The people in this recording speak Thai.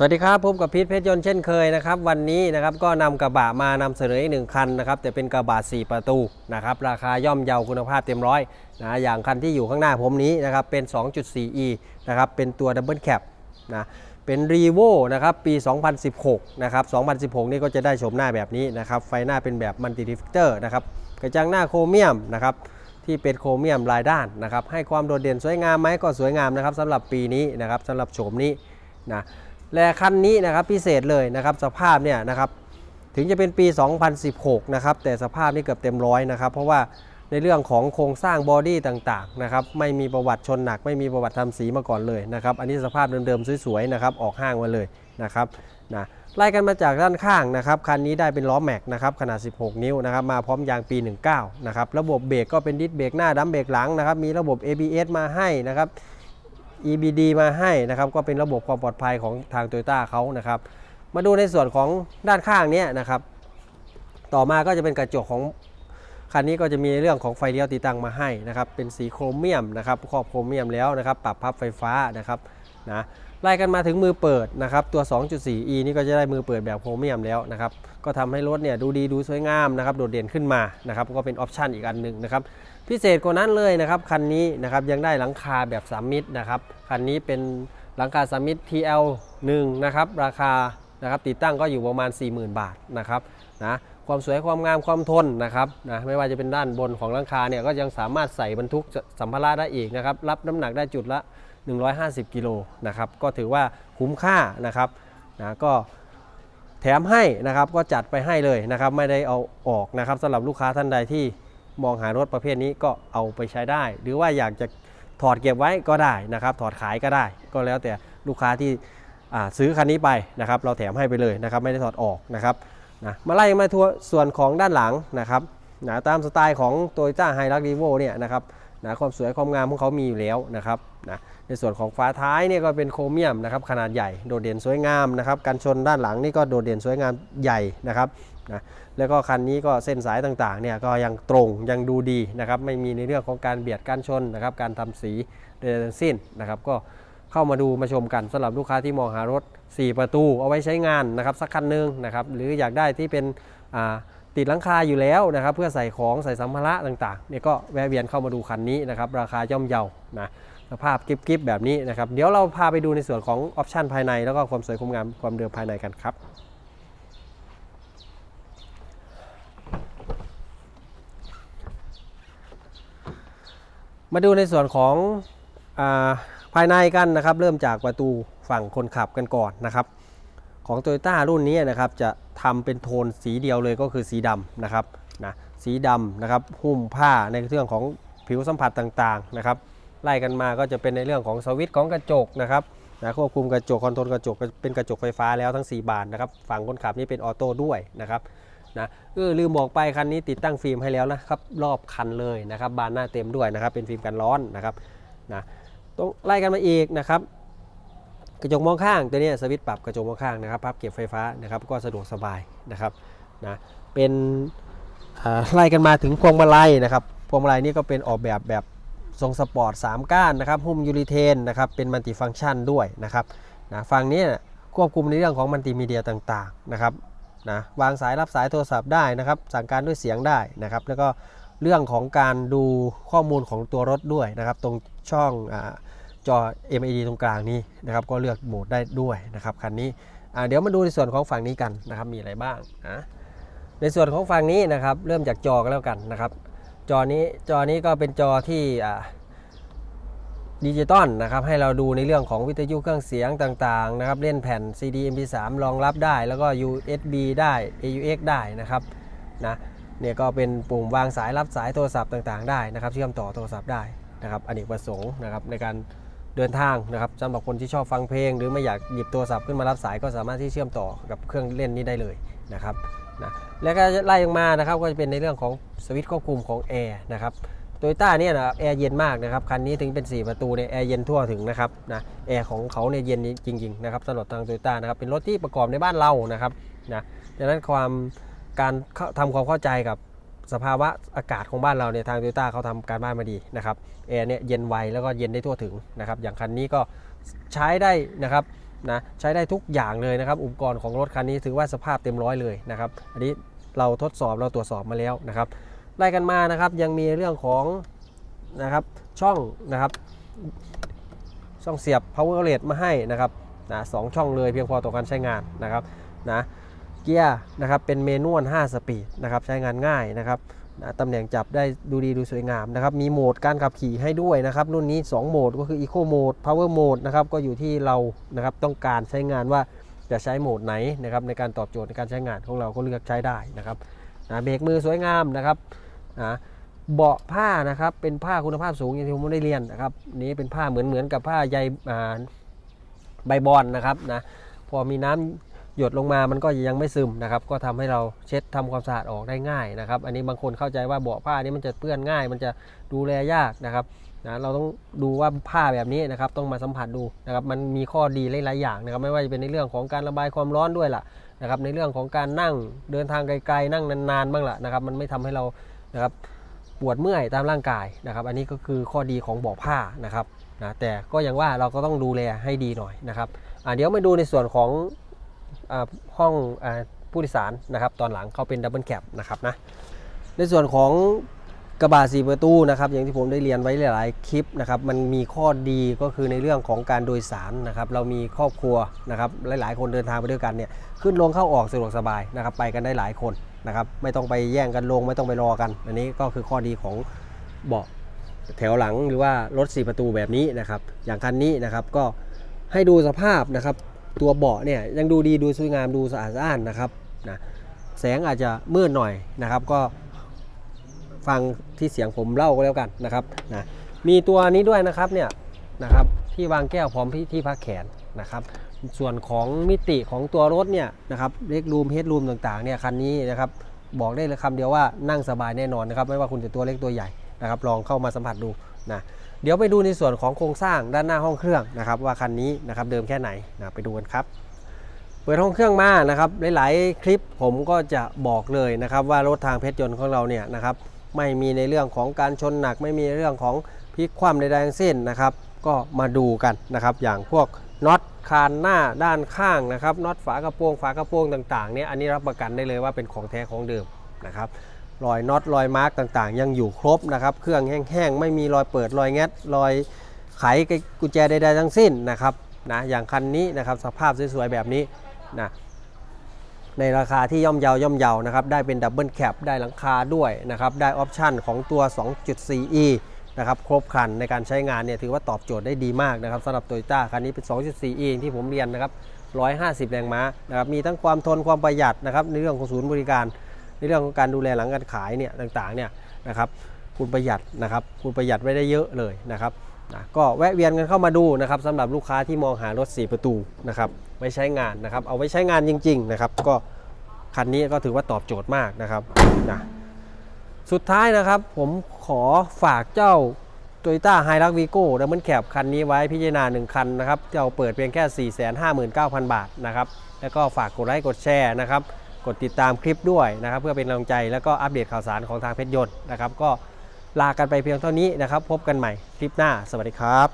สวัสดีครับพบกับพีทเพชรยนต์เช่นเคยนะครับวันนี้นะครับก็นำกระบะมานำเสนออีกหนึ่งคันนะครับแต่เป็นกระบะ 4 ประตูนะครับราคาย่อมเยาคุณภาพเต็มร้อยนะอย่างคันที่อยู่ข้างหน้าผมนี้นะครับเป็น 2.4e นะครับเป็นตัวดับเบิลแคปนะเป็นรีโวนะครับปี 2016 นะครับ 2016 นี่ก็จะได้ชมหน้าแบบนี้นะครับไฟหน้าเป็นแบบมัลติดิฟเตอร์นะครับกระจังหน้าโครเมียมนะครับที่เป็นโครเมียมลายด้านนะครับให้ความโดดเด่นสวยงามไหมก็สวยงามนะครับสำหรับปีนี้นะครับสำหรับโฉมนี้นะ และคันนี้นะครับพิเศษเลยนะครับสภาพเนี่ยนะครับถึงจะเป็นปี 2016 นะครับแต่สภาพนี่เกือบเต็มร้อยนะครับ เพราะว่าในเรื่องของโครงสร้างบอดี้ต่างๆนะครับไม่มีประวัติชนหนัก ไม่มีประวัติทำสีมาก่อนเลยนะครับอันนี้สภาพเดิมๆสวยๆนะครับออกห้างมาเลยนะครับนะไล่กันมาจากด้านข้างนะครับคันนี้ได้เป็นล้อแม็กนะครับขนาด 16 นิ้วนะครับมาพร้อมยางปี 19 นะครับระบบเบรกก็เป็นดิสเบรกหน้าดัมเบรกหลังนะครับมีระบบ ABS มาให้นะครับ EBD มาให้นะครับก็เป็นระบบความปลอดภัยของทาง Toyota เขานะครับมาดูในส่วนของด้านข้างเนี้ยนะครับต่อมาก็จะเป็นกระจกของคันนี้ก็จะมีเรื่องของไฟเลี้ยวติดตั้งมาให้นะครับเป็นสีโครเมียมนะครับครอบโครเมียมแล้วนะครับปรับพับไฟฟ้านะครับนะ ไล่กันมาถึงมือเปิดนะครับตัว 2.4e นี่ก็จะได้มือเปิดแบบโครเมียมแล้วนะครับก็ทำให้รถเนี่ยดูดีดูสวยงามนะครับโดดเด่นขึ้นมานะครับก็เป็นออปชันอีกอันหนึ่งนะครับพิเศษกว่านั้นเลยนะครับคันนี้นะครับยังได้หลังคาแบบสามมิตรนะครับคันนี้เป็นหลังคาสามมิตร TL1 นะครับราคานะครับติดตั้งก็อยู่ประมาณ 40,000 บาทนะครับนะความสวยความงามความทนนะครับนะไม่ว่าจะเป็นด้านบนของหลังคาเนี่ยก็ยังสามารถใส่บรรทุกสัมภาระได้อีกนะครับรับน้ำหนักได้จุดละ 150 กิโลนะครับก็ถือว่าคุ้มค่านะครับนะก็แถมให้นะครับก็จัดไปให้เลยนะครับไม่ได้เอาออกนะครับสำหรับลูกค้าท่านใดที่มองหารถประเภทนี้ก็เอาไปใช้ได้ หรือว่าอยากจะถอดเก็บไว้ก็ได้นะครับ ถอดขายก็ได้ ก็แล้วแต่ลูกค้าที่ซื้อคันนี้ไปนะครับ เราแถมให้ไปเลยนะครับ ไม่ได้ถอดออกนะครับนะมาไล่มาทัวส่วนของด้านหลังนะครับนะตามสไตล์ของ t o y ต้าไฮรักดีโวเนี่ยนะครับ นะความสวยความงามของเขามีอยู่แล้วนะครับนะในส่วนของฝาท้ายเนี่ยก็เป็นโครเมียมนะครับขนาดใหญ่โดดเด่นสวยงามนะครับกันชนด้านหลังนี่ก็โดดเด่นสวยงามใหญ่นะครับนะแล้วก็คันนี้ก็เส้นสายต่างๆเนี่ยก็ยังตรงยังดูดีนะครับไม่มีในเรื่องของการเบียดการชนนะครับการทำสีใดๆทั้งสิ้นนะครับก็เข้ามาดูมาชมกันสำหรับลูกค้าที่มองหารถ 4 ประตูเอาไว้ใช้งานนะครับสักคันหนึงนะครับหรืออยากได้ที่เป็นอ่า ติดหลังคาอยู่แล้วนะครับ เพื่อใส่ของใส่สัมภาระต่างๆเนี่ยก็แวะเวียนเข้ามาดูคันนี้นะครับ ราคาย่อมเยานะสภาพกิฟๆแบบนี้นะครับ เดี๋ยวเราพาไปดูในส่วนของออปชันภายใน แล้วก็ความสวยความงามความเดิมภายในกันครับมาดูในส่วนของอาภายในกันนะครับ เริ่มจากประตูฝั่งคนขับกันก่อนนะครับ ของ Toyota รุ่นนี้นะครับจะทำเป็นโทนสีเดียวเลยก็คือสีดำนะครับนะสีดำนะครับหุ้มผ้าในเรื่องของผิวสัมผัสต่างๆนะครับไล่กันมาก็จะเป็นในเรื่องของสวิตช์ของกระจกนะครับนะควบคุมกระจกคอนโทรลกระจกเป็นกระจกไฟฟ้าแล้วทั้ง 4 บานนะครับฝั่งคนขับนี่เป็นออโต้ด้วยนะครับนะเออลืมบอกไปคันนี้ติดตั้งฟิล์มให้แล้วนะครับรอบคันเลยนะครับบานหน้าเต็มด้วยนะครับเป็นฟิล์มกันร้อนนะครับนะต้องไล่กันมาอีกนะครับ กระจกมองข้างตัวนี้สวิตช์ปรับกระจกมองข้างนะครับพับเก็บไฟฟ้านะครับก็สะดวกสบายนะครับนะเป็นไล่กันมาถึงพวงมาลัยนะครับพวงมาลัยนี่ก็เป็นออกแบบแบบทรงสปอร์ต3ก้านนะครับหุ้มยูริเทนนะครับเป็นมัลติฟังก์ชันด้วยนะครับนะฝั่งนี้ควบคุมในเรื่องของมัลติมีเดียต่างๆนะครับนะวางสายรับสายโทรศัพท์ได้นะครับสั่งการด้วยเสียงได้นะครับแล้วก็เรื่องของการดูข้อมูลของตัวรถด้วยนะครับ ตรงช่องอา จอ MID ตรงกลางนี้นะครับก็เลือกโหมดได้ด้วยนะครับคันนี้เดี๋ยวมาดูในส่วนของฝั่งนี้กันนะครับมีอะไรบ้างนะในส่วนของฝั่งนี้นะครับเริ่มจากจอกันแล้วกันนะครับ จอนี้จอนี้ก็เป็นจอที่ดิจิตอลนะครับให้เราดูในเรื่องของวิทยุเครื่องเสียงต่างๆนะครับเล่นแผ่น CD MP3 รองรับได้ แล้วก็ USB ได้ AUX ได้นะครับนะเนี่ยก็เป็นปุ่มวางสายรับสายโทรศัพท์ต่างๆได้นะครับ เชื่อมต่อโทรศัพท์ได้นะครับอเนกประสงค์นะครับในการ เดินทางนะครับสำหรับคนที่ชอบฟังเพลง หรือไม่อยากหยิบโทรศัพท์ขึ้นมารับสายก็สามารถที่เชื่อมต่อกับเครื่องเล่นนี้ได้เลยนะครับนะแล้วก็ไล่ลงมานะครับก็จะเป็นในเรื่องของสวิตช์ควบคุมของแอร์นะครับโตโยต้าเนี่ยนะครับแอร์เย็นมากนะครับคันนี้ถึงเป็น 4 ประตูเนี่ยแอร์เย็นทั่วถึงนะครับนะแอร์ของเขาเนี่ยเย็นจริงๆนะครับสำหรับทางโตโยต้านะครับเป็นรถที่ประกอบในบ้านเรานะครับนะดังนั้นความการเข้าทำความเข้าใจกับ สภาวะอากาศของบ้านเราเนี่ยทางโตโยต้าเขาทำการบ้านมาดีนะครับแอร์เนี่ยเย็นไวแล้วก็เย็นได้ทั่วถึงนะครับอย่างคันนี้ก็ใช้ได้นะครับนะใช้ได้ทุกอย่างเลยนะครับอุปกรณ์ของรถคันนี้ถือว่าสภาพเต็มร้อยเลยนะครับอันนี้เราทดสอบเราตรวจสอบมาแล้วนะครับไล่กันมานะครับยังมีเรื่องของนะครับช่องนะครับช่องเสียบ power outlet มาให้นะครับนะสองช่องเลยเพียงพอต่อการใช้งานนะครับนะ เกียร์นะครับเป็นเมนวล 5 สปีดนะครับใช้งานง่ายนะครับตำแหน่งจับได้ดูดีดูสวยงามนะครับมีโหมดการขับขี่ให้ด้วยนะครับรุ่นนี้ 2 โหมดก็คือ Eco Mode Power Mode นะครับก็อยู่ที่เรานะครับต้องการใช้งานว่าจะใช้โหมดไหนนะครับในการตอบโจทย์ในการใช้งานของเราก็เลือกใช้ได้นะครับนะเบรกมือสวยงามนะครับนะเบาะผ้านะครับเป็นผ้าคุณภาพสูงอย่างที่ผมได้เรียนนะครับนี้เป็นผ้าเหมือนเหมือนกับผ้าใยใบบอลนะครับนะพอมีน้ำ หยดลงมามันก็ยังไม่ซึมนะครับ ก็ทำให้เราเช็ดทำความสะอาดออกได้ง่ายนะครับ อันนี้บางคนเข้าใจว่าเบาะผ้านี้มันจะเปื้อนง่าย มันจะดูแลยากนะครับนะเราต้องดูว่าผ้าแบบนี้นะครับต้องมาสัมผัสดูนะครับมันมีข้อดีหลายๆอย่างนะครับไม่ว่าจะเป็นในเรื่องของการระบายความร้อนด้วยล่ะนะครับในเรื่องของการนั่งเดินทางไกลๆนั่งนานๆบ้างล่ะนะครับมันไม่ทำให้เรานะครับปวดเมื่อยตามร่างกายนะครับ อันนี้ก็คือข้อดีของเบาะผ้านะครับนะแต่ก็ย่างว่าเราก็ต้องดูแลให้ดีหน่อยนะครับเดี๋ยวมาดูในส่วนของ ห้องอผู้โดยสารนะครับตอนหลังเขาเป็นดับเบิลแคปนะครับนะในส่วนของกระบะสี่ประตูนะครับอย่างที่ผมได้เรียนไว้หลายๆคลิปนะครับมันมีข้อดีก็คือในเรื่องของการโดยสารนะครับเรามีครอบครัวนะครับหลายๆ คนเดินทางไปด้วยกันเนี่ยขึ้นลงเข้าออกสะดวกสบายนะครับไปกันได้หลายคนนะครับไม่ต้องไปแย่งกันลงไม่ต้องไปรอกัน อันนี้ก็คือข้อดีของเบาะแถวหลังหรือว่ารถสีประตูแบบนี้นะครับอย่างคันนี้นะครับก็ให้ดูสภาพนะครับ ตัวเบาะเนี่ยยังดูดีดูสวยงามดูสะอาดสะอ้านนะครับนะแสงอาจจะมืดหน่อยนะครับ ก็ฟังที่เสียงผมเล่าก็แล้วกันนะครับนะมีตัวนี้ด้วยนะครับเนี่ยนะครับที่วางแก้วพร้อมที่ที่พักแขนนะครับ ส่วนของมิติของตัวรถเนี่ยนะครับเล็กรูมเฮดรูมต่างๆเนี่ยคันนี้นะครับบอกได้เลยคำเดียวว่านั่งสบายแน่นอนนะครับ ไม่ว่าคุณจะตัวเล็กตัวใหญ่นะครับ ลองเข้ามาสัมผัสดูนะ เดี๋ยวไปดูในส่วนของโครงสร้างด้านหน้าห้องเครื่องนะครับว่าคันนี้นะครับเดิมแค่ไหนนะไปดูกันครับ เปิดห้องเครื่องมานะครับหลายๆ คลิปผมก็จะบอกเลยนะครับว่ารถทางเพชรยนต์ของเราเนี่ยนะครับไม่มีในเรื่องของการชนหนัก ไม่มีเรื่องของพลิกคว่ำใดๆทั้งสิ้นนะครับ ก็มาดูกันนะครับอย่างพวกน็อตคานหน้าด้านข้างนะครับน็อตฝากระโปรงฝากระโปรงต่างๆเนี่ยอันนี้รับประกันได้เลยว่าเป็นของแท้ของเดิมนะครับ รอยน็อตรอยมาร์กต่างๆ ยังอยู่ครบนะครับ เครื่องแห้งๆ ไม่มีรอยเปิดรอยแงะรอยไขกุญแจใดๆทั้งสิ้นนะครับนะอย่างคันนี้นะครับสภาพสวยๆแบบนี้นะในราคาที่ย่อมเยาย่อมเยานะครับได้เป็นดับเบิลแคปได้หลังคาด้วยนะครับได้ออปชันของตัว 2.4e นะครับครบครันในการใช้งานเนี่ยถือว่าตอบโจทย์ได้ดีมากนะครับสำหรับโตโยต้าคันนี้เป็น 2.4e ที่ผมเรียนนะครับ150 แรงม้านะครับมีทั้งความทนความประหยัดนะครับในเรื่องของศูนย์บริการ ในเรื่องของการดูแลหลังการขายเนี่ยต่างๆเนี่ยนะครับคุณประหยัดนะครับคุณประหยัดไว้ได้เยอะเลยนะครับนะก็แวะเวียนกันเข้ามาดูนะครับสำหรับลูกค้าที่มองหารถ 4 ประตูนะครับไว้ใช้งานนะครับ เอาไว้ใช้งานจริง ๆ นะครับ ก็คันนี้ก็ถือว่าตอบโจทย์มากนะครับนะสุดท้ายนะครับผมขอฝากเจ้า Toyota h i l u x v i g o Double Cab คันนี้ไว้พิจารณา 1 คันนะครับเราเปิดเพียงแค่ 459,000 บาทนะครับ แล้วก็ฝากกดไลค์กดแชร์นะครับ กดติดตามคลิปด้วยนะครับ เพื่อเป็นกำลังใจแล้วก็อัปเดตข่าวสารของทางเพชรยนต์นะครับ ก็ลากันไปเพียงเท่านี้นะครับ พบกันใหม่คลิปหน้า สวัสดีครับ